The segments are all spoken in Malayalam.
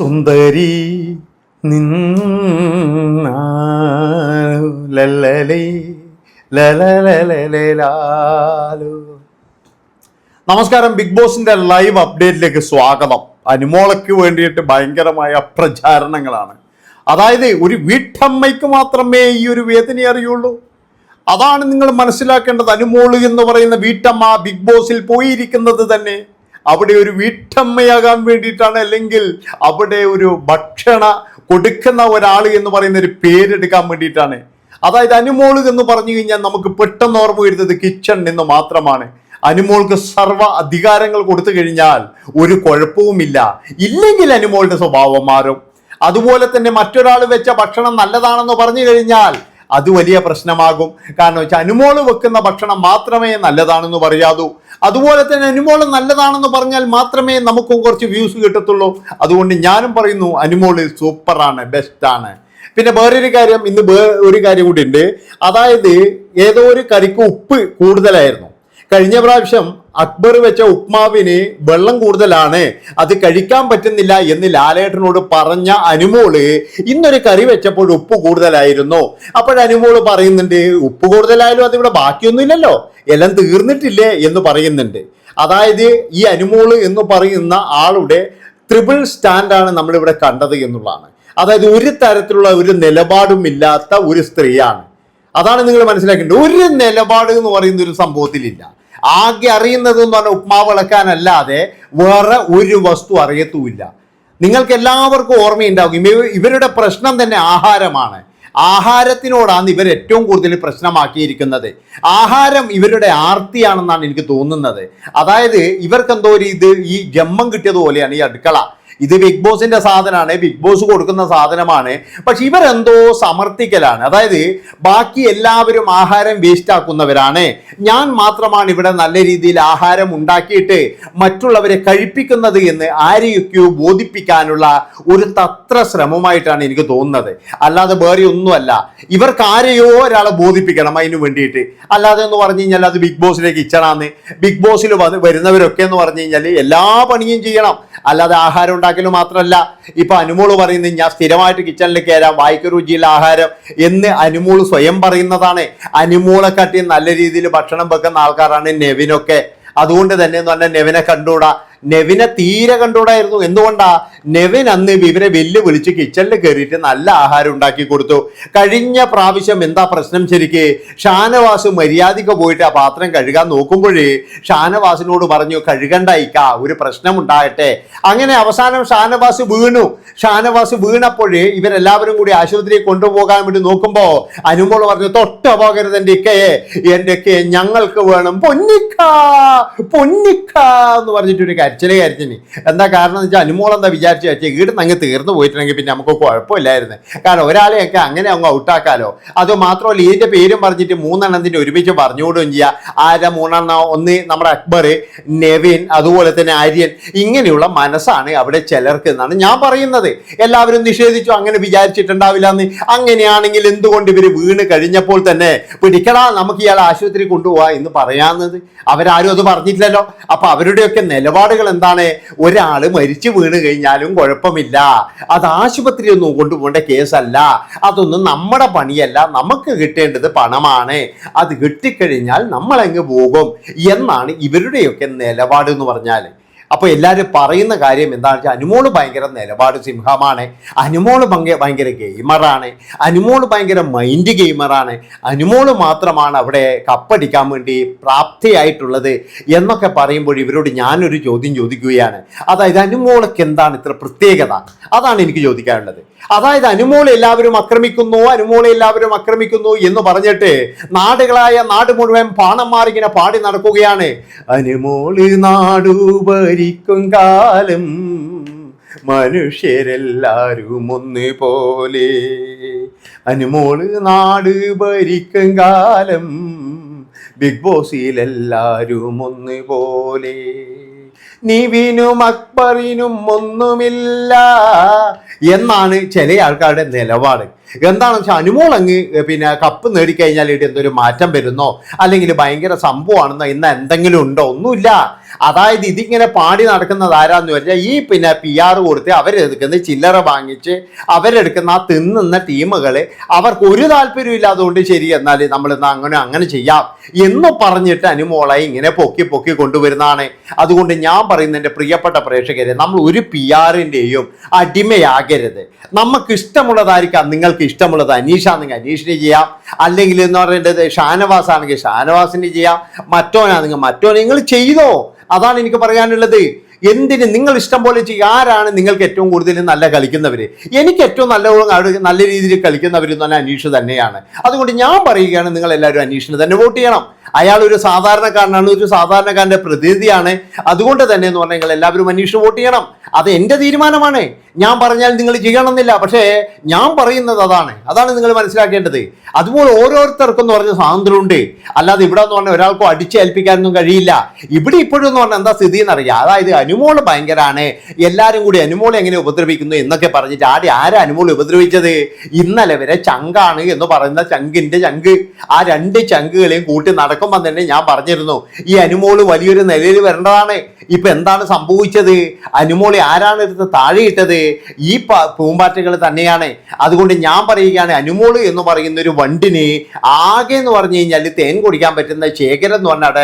സുന്ദരി നിന്നാലേ. നമസ്കാരം ബിഗ് ബോസിന്റെ ലൈവ് അപ്ഡേറ്റിലേക്ക് സ്വാഗതം. അനുമോളയ്ക്ക് വേണ്ടിയിട്ട് ഭയങ്കരമായ പ്രചാരണങ്ങളാണ്. അതായത് ഒരു വീട്ടമ്മയ്ക്ക് മാത്രമേ ഈ ഒരു വേദന അറിയുള്ളൂ. അതാണ് നിങ്ങൾ മനസ്സിലാക്കേണ്ടത്. അനുമോൾ എന്ന് പറയുന്ന വീട്ടമ്മ ബിഗ് ബോസിൽ പോയിരിക്കുന്നത് തന്നെ. അവിടെ ഒരു വീട്ടമ്മയാകാൻ വേണ്ടിയിട്ടാണ് അല്ലെങ്കിൽ അവിടെ ഒരു ഭക്ഷണ കൊടുക്കുന്ന ഒരാൾ എന്ന് പറയുന്ന ഒരു പേരെടുക്കാൻ വേണ്ടിയിട്ടാണ്. അതായത് അനുമോൾ എന്ന് പറഞ്ഞു കഴിഞ്ഞാൽ നമുക്ക് പെട്ടെന്ന് ഓർമ്മ വരുന്നത് കിച്ചൺ എന്ന് മാത്രമാണ്. അനുമോൾക്ക് സർവ അധികാരങ്ങൾ കൊടുത്തു കഴിഞ്ഞാൽ ഒരു കുഴപ്പവുമില്ല. ഇല്ലെങ്കിൽ അനുമോളുടെ സ്വഭാവം മാറും. അതുപോലെ തന്നെ മറ്റൊരാൾ വെച്ച ഭക്ഷണം നല്ലതാണെന്ന് പറഞ്ഞു കഴിഞ്ഞാൽ അത് വലിയ പ്രശ്നമാകും. കാരണം വെച്ചാൽ അനുമോൾ വെക്കുന്ന ഭക്ഷണം മാത്രമേ നല്ലതാണെന്ന് പറയാതൂ. അതുപോലെ തന്നെ അനുമോൾ നല്ലതാണെന്ന് പറഞ്ഞാൽ മാത്രമേ നമുക്കും കുറച്ച് വ്യൂസ് കിട്ടത്തുള്ളൂ. അതുകൊണ്ട് ഞാനും പറയുന്നു അനുമോൾ സൂപ്പറാണ് ബെസ്റ്റാണ്. പിന്നെ വേറൊരു കാര്യം ഇന്ന് വേ ഒരു കാര്യം കൂടി ഉണ്ട് അതായത് ഏതോ ഒരു കറിക്ക് ഉപ്പ് കൂടുതലായിരുന്നു. കഴിഞ്ഞ പ്രാവശ്യം അക്ബർ വെച്ച ഉപ്മാവിന് വെള്ളം കൂടുതലാണ്. അത് കഴിക്കാൻ പറ്റുന്നില്ല എന്ന് ലാലേട്ടനോട് പറഞ്ഞ അനുമോൾ ഇന്നൊരു കറി വെച്ചപ്പോൾ ഉപ്പ് കൂടുതലായിരുന്നു. അപ്പോഴനുമോൾ പറയുന്നുണ്ട് ഉപ്പ് കൂടുതലായാലും അതിവിടെ ബാക്കിയൊന്നുമില്ലല്ലോ. എല്ലാം തീർന്നിട്ടില്ലേ? എന്ന് പറയുന്നുണ്ട്. അതായത് ഈ അനുമോൾ എന്ന് പറയുന്ന ആളുടെ ത്രിപിൾ സ്റ്റാൻഡാണ് നമ്മളിവിടെ കണ്ടത് എന്നുള്ളതാണ്. അതായത് ഒരു തരത്തിലുള്ള ഒരു നിലപാടും ഇല്ലാത്ത ഒരു സ്ത്രീയാണ്. അതാണ് നിങ്ങൾ മനസ്സിലാക്കേണ്ടത്. ഒരു നിലപാട് എന്ന് പറയുന്ന ഒരു സംഭവത്തിലില്ല. ആകെ അറിയുന്നത് എന്ന് പറഞ്ഞാൽ ഉപ്മാവ് വിളക്കാനല്ലാതെ വേറെ ഒരു വസ്തു അറിയത്തുമില്ല. നിങ്ങൾക്ക് എല്ലാവർക്കും ഓർമ്മയുണ്ടാകും ഇവ- ഇവരുടെ പ്രശ്നം തന്നെ ആഹാരമാണ്. ആഹാരത്തിനോടാണ് ഇവർ ഏറ്റവും കൂടുതൽ പ്രശ്നമാക്കിയിരിക്കുന്നത്. ആഹാരം ഇവരുടെ ആർത്തിയാണെന്നാണ് എനിക്ക് തോന്നുന്നത്. അതായത് ഇവർക്കെന്തോ ഒരു ഇത് ഈ ജമ്മം കിട്ടിയതുപോലെയാണ് ഈ അടുക്കള. ഇത് ബിഗ് ബോസിന്റെ സാധനമാണ് ബിഗ് ബോസ് കൊടുക്കുന്ന സാധനമാണ്. പക്ഷെ ഇവരെന്തോ സമർത്ഥിക്കലാണ്. അതായത് ബാക്കി എല്ലാവരും ആഹാരം വേസ്റ്റ് ആക്കുന്നവരാണ്. ഞാൻ മാത്രമാണ് ഇവിടെ നല്ല രീതിയിൽ ആഹാരം ഉണ്ടാക്കിയിട്ട് മറ്റുള്ളവരെ കഴിപ്പിക്കുന്നത് എന്ന് ആരെയൊക്കെയോ ബോധിപ്പിക്കാനുള്ള ഒരു തത്ര ശ്രമമായിട്ടാണ് എനിക്ക് തോന്നുന്നത്. അല്ലാതെ വേറെ ഒന്നുമല്ല. ഇവർക്ക് ആരെയോ ഒരാളെ ബോധിപ്പിക്കണം അതിനു വേണ്ടിയിട്ട്. അല്ലാതെ എന്ന് പറഞ്ഞു കഴിഞ്ഞാൽ അത് ബിഗ് ബോസിലെ കിച്ചണാന്ന് ബിഗ് ബോസിൽ വരുന്നവരൊക്കെ എന്ന് പറഞ്ഞു കഴിഞ്ഞാൽ എല്ലാ പണിയും ചെയ്യണം. അല്ലാതെ ആഹാരം ഉണ്ടാക്കൽ മാത്രമല്ല ഇപ്പൊ അനുമോൾ പറയുന്നത് ഞാൻ സ്ഥിരമായിട്ട് കിച്ചണിൽ കയറാം വായിക്ക രുചിയുള്ള ആഹാരം എന്ന് അനുമോൾ സ്വയം പറയുന്നതാണ്. അനുമോളെ കാട്ടി നല്ല രീതിയിൽ ഭക്ഷണം വെക്കുന്ന ആൾക്കാരാണ് നെവിനൊക്കെ. അതുകൊണ്ട് തന്നെ എന്ന് പറഞ്ഞാൽ നെവിനെ കണ്ടുകൂടാ. നെവിനെ തീരെ കണ്ടുകൂടായിരുന്നു. എന്തുകൊണ്ടാ? നെവിൻ അന്ന് ഇവരെ വെല്ലുവിളിച്ച് കിച്ചണിൽ കയറിയിട്ട് നല്ല ആഹാരം ഉണ്ടാക്കി കൊടുത്തു. കഴിഞ്ഞ പ്രാവശ്യം എന്താ പ്രശ്നം ശരിക്ക്? ഷാനവാസ് മര്യാദയ്ക്ക് പോയിട്ട് ആ പാത്രം കഴുകാൻ നോക്കുമ്പോഴേ ഷാനവാസിനോട് പറഞ്ഞു കഴുകണ്ട ഇക്ക ഒരു പ്രശ്നം ഉണ്ടാകട്ടെ. അങ്ങനെ അവസാനം ഷാനവാസ് വീണു. ഷാനവാസ് വീണപ്പോഴേ ഇവരെല്ലാവരും കൂടി ആശുപത്രിയിൽ കൊണ്ടുപോകാൻ വേണ്ടി നോക്കുമ്പോൾ അനുമോൾ പറഞ്ഞു തൊട്ട് പോകരുത് എന്റെ ഇക്കയെ. എന്റെ ഇക്കയെ ഞങ്ങൾക്ക് വേണം. പൊന്നിക്ക പൊന്നിക്ക എന്ന് പറഞ്ഞിട്ടൊരു കരച്ചിൽ കരച്ചിന്. എന്താ കാരണം എന്ന് വെച്ചാൽ അനുമോൾ എന്താ വിചാരിച്ചു വെച്ചാൽ ഈടുന്ന് അങ്ങ് തീർന്നു പോയിട്ടുണ്ടെങ്കിൽ പിന്നെ നമുക്ക് കുഴപ്പമില്ലായിരുന്നു. കാരണം ഒരാളെയൊക്കെ അങ്ങനെ അങ്ങ് ഔട്ടാക്കാലോ അത് മാത്രമല്ല ഇതിന്റെ പേരും പറഞ്ഞിട്ട് മൂന്നെണ്ണത്തിന്റെ ഒരുമിച്ച് പറഞ്ഞുകൊടുകയും ചെയ്യുക ആരാ മൂന്നെണ്ണം? ഒന്ന് നമ്മുടെ അക്ബർ നെവിൻ അതുപോലെ തന്നെ ആര്യൻ. ഇങ്ങനെയുള്ള മനസ്സാണ് അവിടെ ചിലർക്ക് എന്നാണ് ഞാൻ പറയുന്നത്. എല്ലാവരും നിഷേധിച്ചു അങ്ങനെ വിചാരിച്ചിട്ടുണ്ടാവില്ല എന്ന് അങ്ങനെയാണെങ്കിൽ എന്തുകൊണ്ട് ഇവർ വീണ് കഴിഞ്ഞപ്പോൾ തന്നെ പിടിക്കടാ നമുക്ക് ഇയാൾ ആശുപത്രി കൊണ്ടുപോവാ എന്ന് പറയാവുന്നത് അവരാരും അത് പറഞ്ഞിട്ടില്ലല്ലോ. അപ്പൊ അവരുടെയൊക്കെ നിലപാടുകൾ എന്താണ്? ഒരാൾ മരിച്ചു വീണ് കഴിഞ്ഞാലും കുഴപ്പമില്ല. അത് ആശുപത്രിയൊന്നും കൊണ്ടുപോകേണ്ട കേസല്ല. അതൊന്നും നമ്മുടെ പണിയല്ല. നമുക്ക് കിട്ടേണ്ടത് പണമാണ്. അത് കിട്ടിക്കഴിഞ്ഞാൽ നമ്മളങ്ങ് പോകും. എന്നാണ് ഇവരുടെയൊക്കെ നിലപാട് എന്ന് പറഞ്ഞാൽ അപ്പോൾ എല്ലാവരും പറയുന്ന കാര്യം എന്താണെന്ന് വെച്ചാൽ അനുമോൾ ഭയങ്കര നിലപാട് സിംഹമാണ്. അനുമോൾ ഭയങ്കര ഗെയിമറാണ്. അനുമോൾ ഭയങ്കര മൈൻഡ് ഗെയിമറാണ്. അനുമോൾ മാത്രമാണ് അവിടെ കപ്പടിക്കാൻ വേണ്ടി പ്രാപ്തിയായിട്ടുള്ളത് എന്നൊക്കെ പറയുമ്പോൾ ഇവരോട് ഞാനൊരു ചോദ്യം ചോദിക്കുകയാണ്. അതായത് അനുമോളക്ക് എന്താണ് ഇത്ര പ്രത്യേകത? അതാണ് എനിക്ക് ചോദിക്കാനുള്ളത്. അതായത് അനുമോളെ എല്ലാവരും ആക്രമിക്കുന്നു അനുമോളെ എല്ലാവരും ആക്രമിക്കുന്നു എന്ന് പറഞ്ഞിട്ട് നാടുകളായ നാട് മുഴുവൻ പാണം മാറിങ്ങനെ പാടി നടക്കുകയാണ്. അനുമോൾ നാടു ഭരിക്കും കാലം മനുഷ്യരെല്ലാരും ഒന്ന് പോലെ. അനുമോൾ നാട് ഭരിക്കും കാലം ബിഗ് ബോസിലെല്ലാരും ഒന്ന് പോലെ. നിവിനും അക്ബറിനും ഒന്നുമില്ല എന്നാണ് ചില ആൾക്കാരുടെ നിലപാട്. എന്താണെന്ന് വെച്ചാൽ അനുമോൾ അങ്ങ് പിന്നെ കപ്പ് നേടിക്കഴിഞ്ഞാൽ ഇവിടെ എന്തൊരു മാറ്റം വരുന്നോ? അല്ലെങ്കിൽ ഭയങ്കര സംഭവമാണെന്നോ? ഇന്ന് എന്തെങ്കിലും ഉണ്ടോ? ഒന്നുമില്ല. അതായത് ഇതിങ്ങനെ പാടി നടക്കുന്നത് ആരാന്ന് വെച്ചാൽ ഈ പിന്നെ പി ആർ കൊടുത്ത് അവരെടുക്കുന്ന ചില്ലറ വാങ്ങിച്ച് അവരെടുക്കുന്ന ആ തിന്നുന്ന ടീമുകൾ അവർക്ക് ഒരു താല്പര്യം ഇല്ലാതുകൊണ്ട് ശരി എന്നാൽ നമ്മൾ ഇന്ന് അങ്ങനെ അങ്ങനെ ചെയ്യാം എന്ന് പറഞ്ഞിട്ട് അനുമോളായി ഇങ്ങനെ പൊക്കി പൊക്കി കൊണ്ടുവരുന്നതാണ്. അതുകൊണ്ട് ഞാൻ പറയുന്ന എന്റെ പ്രിയപ്പെട്ട പ്രേക്ഷകരെ നമ്മൾ ഒരു പി ആറിന്റെയും അടിമയാകരുത്. നമുക്ക് ഇഷ്ടമുള്ളതായിരിക്കാം നിങ്ങൾക്ക് ഇഷ്ടമുള്ളത് അനീഷാണെങ്കിൽ അനീഷിന് ചെയ്യാം. അല്ലെങ്കിൽ എന്ന് പറയേണ്ടത് ഷാനവാസ് ആണെങ്കിൽ ഷാനവാസിന് ചെയ്യാം. മറ്റോനാണെങ്കിൽ മറ്റോനെ നിങ്ങൾ ചെയ്തോ. അതാണ് എനിക്ക് പറയാനുള്ളത്. എന്തിന് നിങ്ങൾ ഇഷ്ടം പോലെ ചെയ്യുക ആരാണ് നിങ്ങൾക്ക് ഏറ്റവും കൂടുതൽ നല്ല കളിക്കുന്നവർ എനിക്ക് ഏറ്റവും നല്ല നല്ല രീതിയിൽ കളിക്കുന്നവർ എന്ന് പറഞ്ഞാൽ അനീഷ് തന്നെയാണ്. അതുകൊണ്ട് ഞാൻ പറയുകയാണ് നിങ്ങൾ എല്ലാവരും അനീഷിന് തന്നെ വോട്ട് ചെയ്യണം. അയാൾ ഒരു സാധാരണക്കാരനാണ് ഒരു സാധാരണക്കാരന്റെ പ്രതിനിധിയാണ്. അതുകൊണ്ട് തന്നെ എന്ന് പറഞ്ഞാൽ നിങ്ങൾ എല്ലാവരും അന്വേഷിച്ച് വോട്ട് ചെയ്യണം. അത് എന്റെ തീരുമാനമാണ്. ഞാൻ പറഞ്ഞാൽ നിങ്ങൾ ചെയ്യണമെന്നില്ല. പക്ഷേ ഞാൻ പറയുന്നത് അതാണ്. അതാണ് നിങ്ങൾ മനസ്സിലാക്കേണ്ടത്. അതുപോലെ ഓരോരുത്തർക്കും എന്ന് പറഞ്ഞ സ്വാതന്ത്ര്യമുണ്ട്. അല്ലാതെ ഇവിടെ എന്ന് പറഞ്ഞാൽ ഒരാൾക്കും അടിച്ചേൽപ്പിക്കാനൊന്നും കഴിയില്ല. ഇവിടെ ഇപ്പോഴും എന്ന് പറഞ്ഞാൽ എന്താ സ്ഥിതി എന്നറിയാം. അതായത് അനുമോൾ ഭയങ്കരമാണ് എല്ലാവരും കൂടി അനുമോളെ എങ്ങനെ ഉപദ്രവിക്കുന്നു എന്നൊക്കെ പറഞ്ഞിട്ട് ആടെ ആരാ അനുമോൾ ഉപദ്രവിച്ചത്? ഇന്നലെ വരെ ചങ്കാണ് എന്ന് പറയുന്ന ചങ്കിന്റെ ചങ്ക്. ആ രണ്ട് ചങ്കുകളെയും കൂട്ടി നടക്കുമ്പോൾ തന്നെ ഞാൻ പറഞ്ഞിരുന്നു ഈ അനുമോൾ വലിയൊരു നിലയിൽ വരേണ്ടതാണ്. ഇപ്പൊ എന്താണ് സംഭവിച്ചത്? അനുമോളി ആരാണ് എടുത്ത് താഴെയിട്ടത് ഈ പൂമ്പാറ്റകൾ തന്നെയാണ്. അതുകൊണ്ട് ഞാൻ പറയുകയാണ് അനുമോൾ എന്ന് പറയുന്ന ഒരു വണ്ടിന് ആകെ എന്ന് പറഞ്ഞു കഴിഞ്ഞാൽ തേൻ കുടിക്കാൻ പറ്റുന്ന ശേഖരൻ എന്ന് പറഞ്ഞാൽ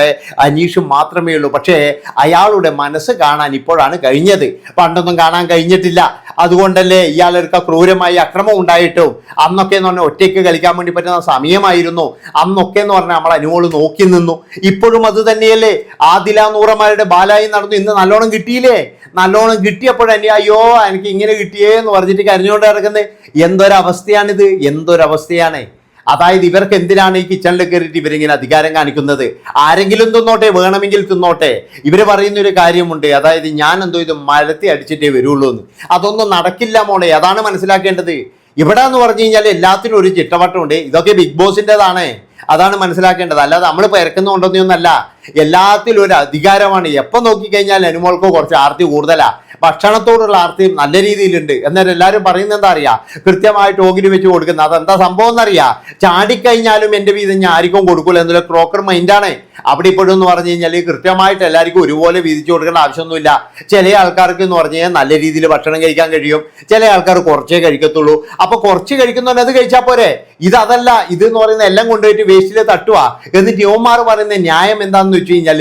അനീഷ് മാത്രമേ ഉള്ളൂ. പക്ഷേ അയാളുടെ മനസ്സ് കാണാൻ ഇപ്പോഴാണ് കഴിഞ്ഞത്. പണ്ടൊന്നും കാണാൻ കഴിഞ്ഞിട്ടില്ല. അതുകൊണ്ടല്ലേ ഇയാളെടുക്ക ക്രൂരമായി അക്രമം ഉണ്ടായിട്ടും. അന്നൊക്കെ എന്ന് പറഞ്ഞാൽ ഒറ്റയ്ക്ക് കളിക്കാൻ വേണ്ടി പറ്റുന്ന സമയമായിരുന്നു. അന്നൊക്കെ എന്ന് പറഞ്ഞാൽ നമ്മൾ അനുമോൾ നിന്നു. ഇപ്പോഴും അത് തന്നെയല്ലേ? ആദില നൂറമാരുടെ ബാലായി നടന്നു. ഇന്ന് നല്ലോണം കിട്ടിയില്ലേ? നല്ലോണം കിട്ടിയപ്പോഴെന്നെ അയ്യോ എനിക്ക് ഇങ്ങനെ കിട്ടിയേ എന്ന് പറഞ്ഞിട്ട് കരഞ്ഞുകൊണ്ട് കിടക്കുന്നത് എന്തൊരവസ്ഥയാണിത്? എന്തൊരവസ്ഥയാണ്? അതായത് ഇവർക്ക് എന്തിനാണ് ഈ കിച്ചണിൽ കയറിയിട്ട് ഇവരിങ്ങനെ അധികാരം കാണിക്കുന്നത്? ആരെങ്കിലും തിന്നോട്ടെ വേണമെങ്കിൽ തിന്നോട്ടെ. ഇവർ പറയുന്ന ഒരു കാര്യമുണ്ട്. അതായത് ഞാൻ എന്തോ ഇത് മരത്തി അടിച്ചിട്ടേ വരുള്ളൂ എന്ന്. അതൊന്നും നടക്കില്ല മോളെ. അതാണ് മനസ്സിലാക്കേണ്ടത്. ഇവിടെ എന്ന് പറഞ്ഞു കഴിഞ്ഞാൽ എല്ലാത്തിനും ഒരു ചിട്ടവട്ടമുണ്ട്. ഇതൊക്കെ ബിഗ് ബോസിന്റെതാണ് അതാണ് മനസ്സിലാക്കേണ്ടത്. അല്ലാതെ നമ്മൾ പെരക്കുന്നുണ്ടോന്നൊന്നല്ല എല്ലാത്തിലും ഒരു അധികാരമാണ്. എപ്പോൾ നോക്കിക്കഴിഞ്ഞാൽ അനുമോൾക്ക് കുറച്ച് ആർത്തി കൂടുതലാ. ഭക്ഷണത്തോടുള്ള ആർത്തി നല്ല രീതിയിലുണ്ട്. എന്നാൽ എല്ലാവരും പറയുന്നത് എന്താ അറിയാ? കൃത്യമായിട്ട് ഓഗിന് വെച്ച് കൊടുക്കുന്നത് അതെന്താ സംഭവം എന്നറിയാ? ചാടിക്കഴിഞ്ഞാലും എന്റെ വീതം ഞാൻ ആർക്കും കൊടുക്കില്ല എന്നുള്ള ക്രോക്കർ മൈൻഡാണ് അവിടെ ഇപ്പോഴും എന്ന് പറഞ്ഞു കഴിഞ്ഞാൽ കൃത്യമായിട്ട് എല്ലാവർക്കും ഒരുപോലെ വീതിച്ചു കൊടുക്കേണ്ട ആവശ്യമൊന്നുമില്ല. ചില ആൾക്കാർക്ക് എന്ന് പറഞ്ഞു കഴിഞ്ഞാൽ നല്ല രീതിയിൽ ഭക്ഷണം കഴിക്കാൻ കഴിയും. ചില ആൾക്കാർ കുറച്ചേ കഴിക്കത്തുള്ളൂ. അപ്പോൾ കുറച്ച് കഴിക്കുന്നവൻ അത് കഴിച്ചാൽ പോരെ? ഇതല്ല ഇത് എന്ന് പറയുന്ന എല്ലാം കൊണ്ടുപോയിട്ട് വേസ്റ്റിൽ തട്ടുക എന്നിട്ട് യുവമാർ പറയുന്ന ന്യായം എന്താണെന്ന് വെച്ച് കഴിഞ്ഞാൽ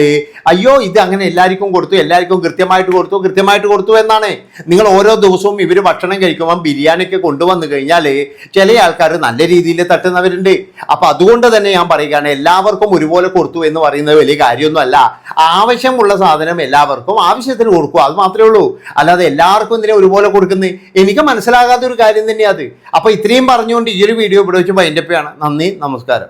അയ്യോ ഇത് അങ്ങനെ എല്ലാവർക്കും കൊടുത്തു എല്ലാവർക്കും കൃത്യമായിട്ട് കൊടുത്തു കൃത്യമായിട്ട് കൊടുത്തു എന്നാണ്. നിങ്ങൾ ഓരോ ദിവസവും ഇവർ ഭക്ഷണം കഴിക്കുമ്പോൾ ബിരിയാണിയൊക്കെ കൊണ്ടുവന്നു കഴിഞ്ഞാൽ ചില ആൾക്കാർ നല്ല രീതിയിൽ തട്ടുന്നവരുണ്ട്. അപ്പം അതുകൊണ്ട് തന്നെ ഞാൻ പറയുകയാണ് എല്ലാവർക്കും ഒരുപോലെ കൊടുത്തു എന്ന് പറയുന്നത് വലിയ കാര്യമൊന്നും അല്ല ആവശ്യമുള്ള സാധനം എല്ലാവർക്കും ആവശ്യത്തിന് കൊടുക്കുക അത് മാത്രമേ ഉള്ളൂ. അല്ലാതെ എല്ലാവർക്കും ഇതിനെ ഒരുപോലെ കൊടുക്കുന്നത് എനിക്ക് മനസ്സിലാകാത്ത ഒരു കാര്യം തന്നെയാണ് അത്. അപ്പം ഇത്രയും പറഞ്ഞുകൊണ്ട് ഈ ഒരു വീഡിയോ ഇവിടെ വെച്ച് എന്റെ പേ നന്ദി നമസ്കാരം.